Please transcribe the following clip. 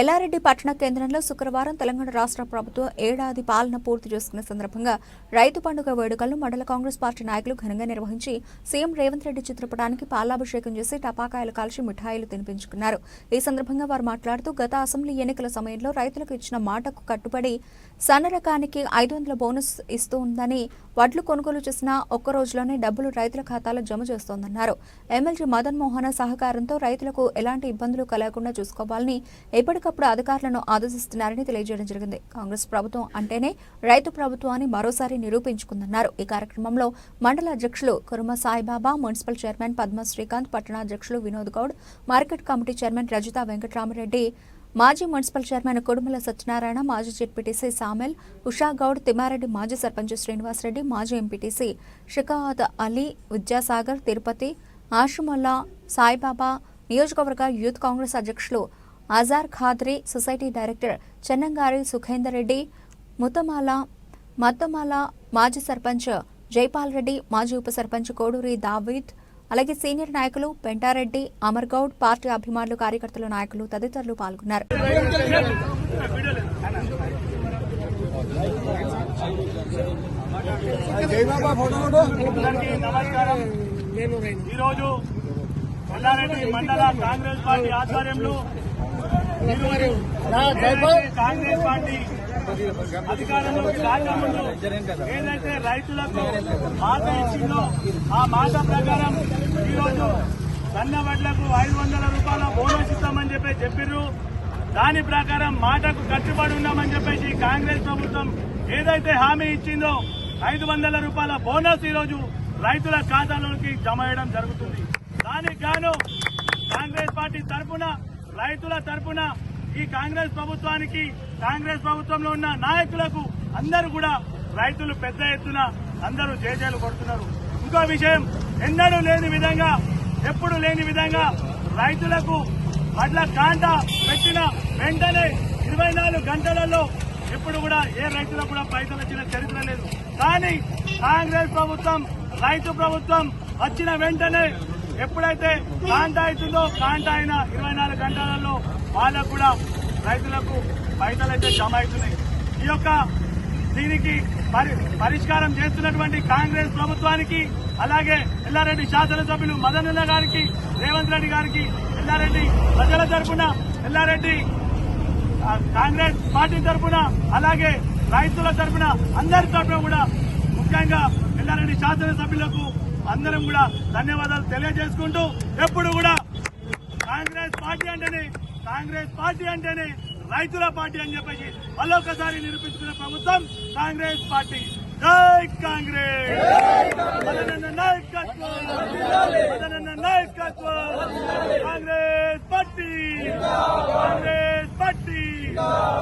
ఎల్లారెడ్డి పట్టణ కేంద్రంలో శుక్రవారం తెలంగాణ రాష్ట్ర ప్రభుత్వం ఏడాది పాలన పూర్తి చేసుకున్న సందర్భంగా రైతు పండుగ వేడుకలను మండల కాంగ్రెస్ పార్టీ నాయకులు ఘనంగా నిర్వహించి సీఎం రేవంత్ రెడ్డి చిత్రపటానికి పాలాభిషేకం చేసి టపాకాయలు కాల్చి మిఠాయిలు తినిపించుకున్నారు. ఈ సందర్భంగా వారు మాట్లాడుతూ గత అసెంబ్లీ ఎన్నికల సమయంలో రైతులకు ఇచ్చిన మాటకు కట్టుబడి సన్న రకానికి ఐదు వందల బోనస్ ఇస్తూ ఉందని వడ్లు కొనుగోలు చేసిన ఒక్క రోజులోనే డబ్బులు రైతుల ఖాతాలో జమ చేస్తోందన్నారు. ఎమ్మెల్యే మదన్ మోహన సహకారంతో రైతులకు ఎలాంటి ఇబ్బందులు కలగకుండా చూసుకోవాలని ఎప్పటికీ ఎప్పటికప్పుడు అధికారులను ఆదేశిస్తున్నారని తెలియజేయడం జరిగింది. కాంగ్రెస్ ప్రభుత్వం అంటేనే రైతు ప్రభుత్వాన్ని మరోసారి నిరూపించుకుందన్నారు. ఈ కార్యక్రమంలో మండల అధ్యక్షులు కురుమ సాయిబాబా మున్సిపల్ చైర్మన్ పద్మ శ్రీకాంత్ పట్టణ అధ్యక్షులు Vinod Goud market committee chairman Rajitha Venkataramareddy మాజీ మున్సిపల్ చైర్మన్ కొడుమల సత్యనారాయణ మాజీ జెడ్పీటీసీ సామెల్ ఉషా గౌడ్ తిమ్మారెడ్డి మాజీ సర్పంచ్ శ్రీనివాసరెడ్డి మాజీ ఎంపీటీసీ షికావత్ అలీ విద్యాసాగర్ తిరుపతి ఆషుమల్లా సాయిబాబా నియోజకవర్గ యూత్ కాంగ్రెస్ అధ్యక్షులు అజార్ ఖాద్రి సొసైటీ డైరెక్టర్ చెన్నంగారి సుఖేందర్ రెడ్డి ముతమాల మత్తమాల మాజీ సర్పంచ్ జైపాల్ రెడ్డి మాజీ ఉప సర్పంచ్ కోడూరి దావీద్ అలాగే సీనియర్ నాయకులు పెంటారెడ్డి అమర్ గౌడ్ పార్టీ అభిమానులు కార్యకర్తలు నాయకులు తదితరులు పాల్గొన్నారు. ఈరోజు మల్లారెడ్డి మండల కాంగ్రెస్ పార్టీ ఆధ్వర్యంలో కాంగ్రెస్ పార్టీ అధికారంలోకి రాకముందు ఏదైతే రైతులకు మాట ఇచ్చిందో ఆ మాట ప్రకారం ఈరోజు సన్న వడ్లకు ఐదు వందల రూపాయల బోనస్ ఇస్తామని చెప్పి చెప్పిర్రు. దాని ప్రకారం మాటకు కట్టుబడి ఉన్నామని చెప్పేసి కాంగ్రెస్ ప్రభుత్వం ఏదైతే హామీ ఇచ్చిందో ఐదు వందల రూపాయల బోనస్ ఈరోజు రైతుల ఖాతాలోకి జమ చేయడం జరుగుతుంది. దానికి గాను కాంగ్రెస్ పార్టీ తరఫున రైతుల తరఫున ఈ కాంగ్రెస్ ప్రభుత్వానికి కాంగ్రెస్ ప్రభుత్వంలో ఉన్న నాయకులకు అందరూ కూడా రైతులు పెద్ద ఎత్తున అందరూ జేజేలు కొడుతున్నారు. ఇంకో విషయం ఎన్నడూ లేని విధంగా ఎప్పుడు లేని విధంగా రైతులకు వడ్ల కాంట పెట్టిన వెంటనే ఇరవై నాలుగు గంటలలో ఎప్పుడు కూడా ఏ రైతులకు కూడా పైసలు వచ్చిన చరిత్ర లేదు. కానీ కాంగ్రెస్ ప్రభుత్వం రైతు ప్రభుత్వం వచ్చిన వెంటనే ఎప్పుడైతే కాంట అవుతుందో కాంట అయిన ఇరవై నాలుగు గంటలలో వాళ్ళకు కూడా రైతులకు పైసలు అయితే జమ అవుతున్నాయి. ఈ యొక్క దీనికి పరిష్కారం చేస్తున్నటువంటి కాంగ్రెస్ ప్రభుత్వానికి అలాగే ఎల్లారెడ్డి శాసనసభ్యులు మదనన్న గారికి రేవంత్ రెడ్డి గారికి ఎల్లారెడ్డి ప్రజల తరపున ఎల్లారెడ్డి కాంగ్రెస్ పార్టీ తరపున అలాగే రైతుల తరపున అందరి తరఫున కూడా ముఖ్యంగా ఎల్లారెడ్డి శాసనసభ్యులకు అందరం కూడా ధన్యవాదాలు తెలియజేసుకుంటూ ఎప్పుడు కూడా కాంగ్రెస్ పార్టీ అంటేనే కాంగ్రెస్ పార్టీ అంటేనే రైతుల పార్టీ అని చెప్పేసి మళ్ళొకసారి నిరూపించుకున్న ప్రభుత్వం కాంగ్రెస్ పార్టీ. జై కాంగ్రెస్! నాయకత్వం! నాయకత్వం!